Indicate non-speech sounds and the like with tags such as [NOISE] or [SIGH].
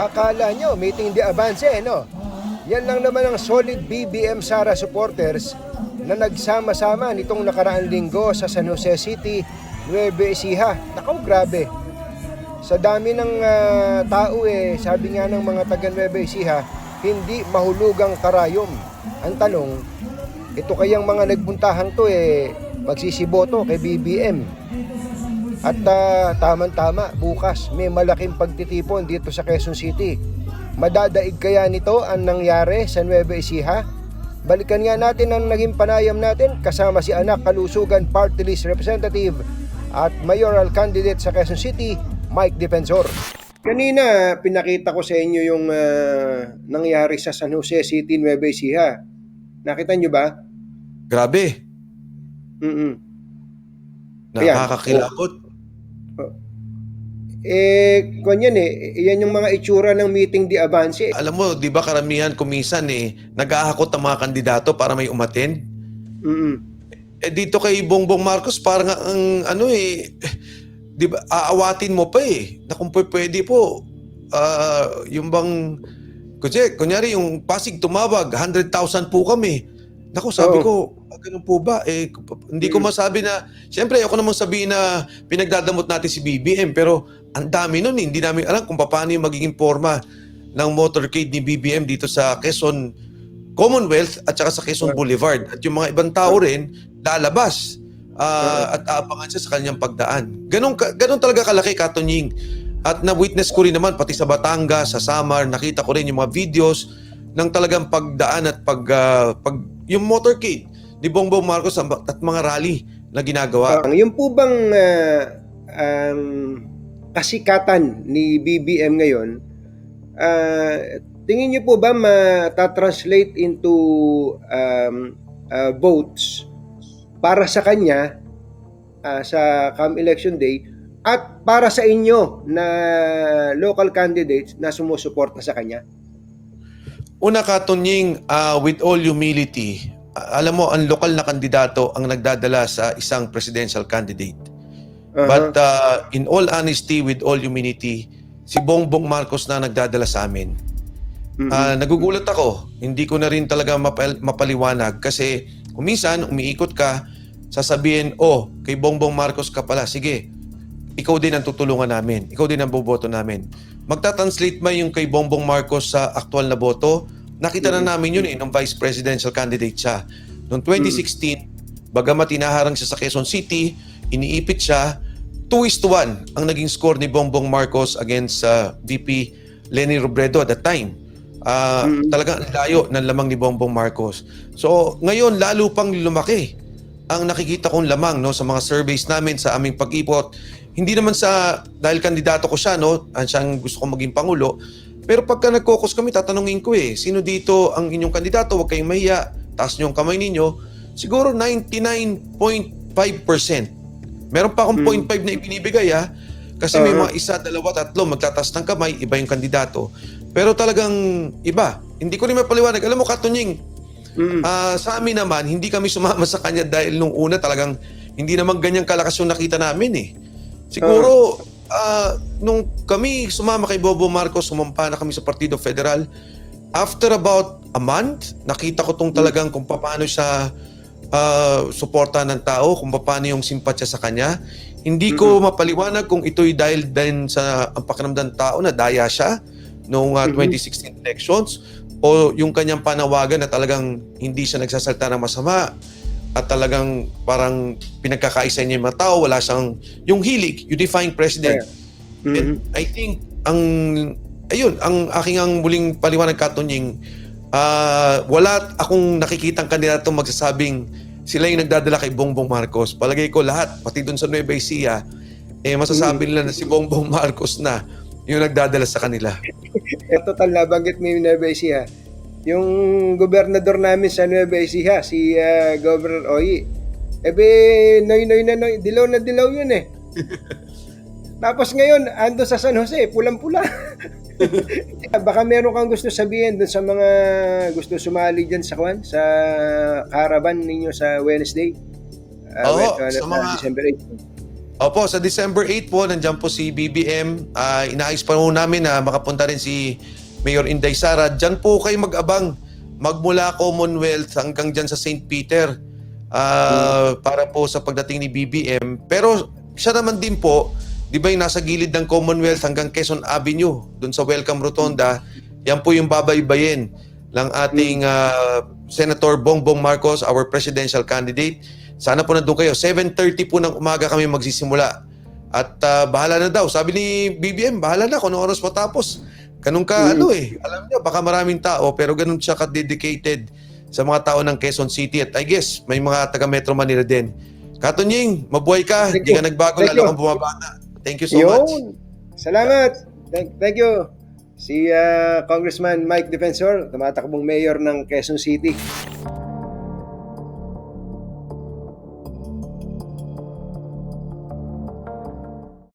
akala nyo, meeting di avance, eh, no? Yan lang naman ang solid BBM Sara supporters na nagsama-sama nitong nakaraang linggo sa San Jose City, Nueva Ecija. Nakaw, grabe. Sa dami ng ah, tao eh, sabi nga ng mga taga Nueva Ecija, hindi mahulugang karayom. Ang tanong, ito kayang mga nagpuntahan to eh, magsisiboto kay BBM. At ah, tamang-tama, bukas may malaking pagtitipon dito sa Quezon City. Madadaig kaya nito ang nangyari sa Nueva Ecija? Balikan nga natin ang naging panayam natin kasama si anak kalusugan party list representative at mayoral candidate sa Quezon City, Mike Defensor. Kanina, pinakita ko sa inyo yung ah, nangyari sa San Jose City, Nueva Ecija. Nakita nyo ba? Grabe. Mm-mm. Nakakakilabot. Eh, kanyan eh, yan yung mga itsura ng meeting di avance. eh. Alam mo, di ba karamihan kumisan eh, nag-aakot ang mga kandidato para may umattend? Mm-mm. Eh dito kay Bongbong Marcos, parang ang ano eh, di ba, aawatin mo pa eh, na kung pwe- pwede po, ah, yung bang, kasi, kunyari yung Pasig tumawag, 100,000 po kami. Naku, sabi Oo. ko, ah, ganun po ba? Eh, hindi ko Mm. masabi na, siyempre, ako namang sabihin na pinagdadamot natin si BBM, pero ang dami nun, eh. hindi namin alam kung paano yung magiging forma ng motorcade ni BBM dito sa Quezon Commonwealth at saka sa Quezon. Boulevard. At yung mga ibang tao rin, lalabas ah, at aabangan siya sa kanyang pagdaan. Ganun, ganun talaga kalaki, Katunying. At na-witness ko rin naman, pati sa Batangas, sa Samar, nakita ko rin yung mga videos ng talagang pagdaan at pag, ah, pag yung motorcade ni Bongbong Marcos at mga rally na ginagawa. Ang yung po bang ah, um, kasikatan ni BBM ngayon, ah, tingin niyo po ba mata-translate into um, ah, votes para sa kanya ah, sa come election day at para sa inyo na local candidates na sumusuporta sa kanya? Una Katunying, ah, with all humility, ah, alam mo, ang lokal na kandidato ang nagdadala sa isang presidential candidate. Aha. But uh, in all honesty, with all humility, si Bongbong Marcos na nagdadala sa amin. Mhm. Ah, nagugulat ako. Hindi ko na rin talaga mapal- mapaliwanag kasi kuminsan umiikot ka, sasabihin, oh, kay Bongbong Marcos ka pala, sige, ikaw din ang tutulungan namin. Ikaw din ang boboto namin. Magta-translate ba yung kay Bongbong Marcos sa aktual na boto? Nakita na namin yun eh, nung vice presidential candidate siya. Noong 2016, bagamat inaharang siya sa Quezon City, iniipit siya, 2 is to 1 ang naging score ni Bongbong Marcos against sa VP Lenny Robredo at that time. Ah, Mm. Talagang ang layo ng lamang ni Bongbong Marcos. So ngayon lalo pang lumaki ang nakikita kong lamang no sa mga surveys namin sa aming pag-ipot. Hindi naman sa dahil kandidato ko siya no, ang siyang gusto kong maging pangulo. Pero pagka nagkokos kami, tatanungin ko eh, sino dito ang inyong kandidato? Huwag kayong mahiya. Taas niyo ang kamay ninyo. Siguro 99.5%. Meron pa akong Mm. 0.5 na ibinibigay ha. Kasi may Oo. mga isa, dalawa, tatlo, magtataas ng kamay, iba yung kandidato. Pero talagang iba. Hindi ko rin mapaliwanag. Alam mo, Katunying, Mhm. Ah, sa amin naman, hindi kami sumama sa kanya dahil nung una talagang hindi naman ganyang kalakas yung nakita namin eh. Siguro, ah, nung kami sumama kay Bobo Marcos, sumampa na kami sa Partido Federal, after about a month, nakita ko tong talagang kung paano siya ah, suporta ng tao, kung paano yung simpatya sa kanya. Hindi ko mapaliwanag kung ito'y dahil din sa ang pakiramdam ng tao na daya siya noong Mhm. 2016 elections o yung kanyang panawagan na talagang hindi siya nagsasalta ng masama at talagang parang pinagkakaisa niya yung mga tao, wala siyang yung hilig, you define president. Mhm. And I think ang ayun, ang aking ang muling paliwanag katunying ah wala akong nakikitang kandidato magsasabing sila yung nagdadala kay Bongbong Marcos. Palagay ko lahat, pati doon sa Nueva Ecija, eh masasabi nila na si Bongbong Marcos na yung nagdadala sa kanila. [LAUGHS] Eh, total nabanggit mo yung Nueva Ecija. Yung gobernador namin sa Nueva Ecija, si ah, Governor Oyi, ebe, noy noy na noy, dilaw na dilaw yun eh. [LAUGHS] Tapos ngayon, ando sa San Jose, pulang-pula. [LAUGHS] Baka meron kang gusto sabihin dun sa mga gusto sumali dyan sa kwan, sa caravan ninyo sa Wednesday. Ah, Oo, wed- sa ah, mga- December 8. Opo, sa December 8 po, nandiyan po si BBM. Ah, inaayos pa po namin na makapunta rin si Mayor Inday Sara. Diyan po kayo mag-abang. Magmula Commonwealth hanggang dyan sa St. Peter. Ah, Para po sa pagdating ni BBM. Pero siya naman din po, di ba yung nasa gilid ng Commonwealth hanggang Quezon Avenue, dun sa Welcome Rotonda, yan po yung babaybayin ng ating ah, Senator Bongbong Marcos, our presidential candidate. Sana po nandun kayo. 7.30 po ng umaga kami magsisimula. At ah, bahala na daw. Sabi ni BBM, bahala na kung oras matapos. Ganun ka, ano eh. Alam niyo, baka maraming tao, pero ganun siya ka-dedicated sa mga tao ng Quezon City. At I guess, may mga taga Metro Manila din. Katunying, mabuhay ka. Hindi ka nagbago, Thank lalo you. kang bumabata. Thank you so much. Yun. Salamat. Thank, thank you. Si ah, Congressman Mike Defensor, tumatakbong mayor ng Quezon City.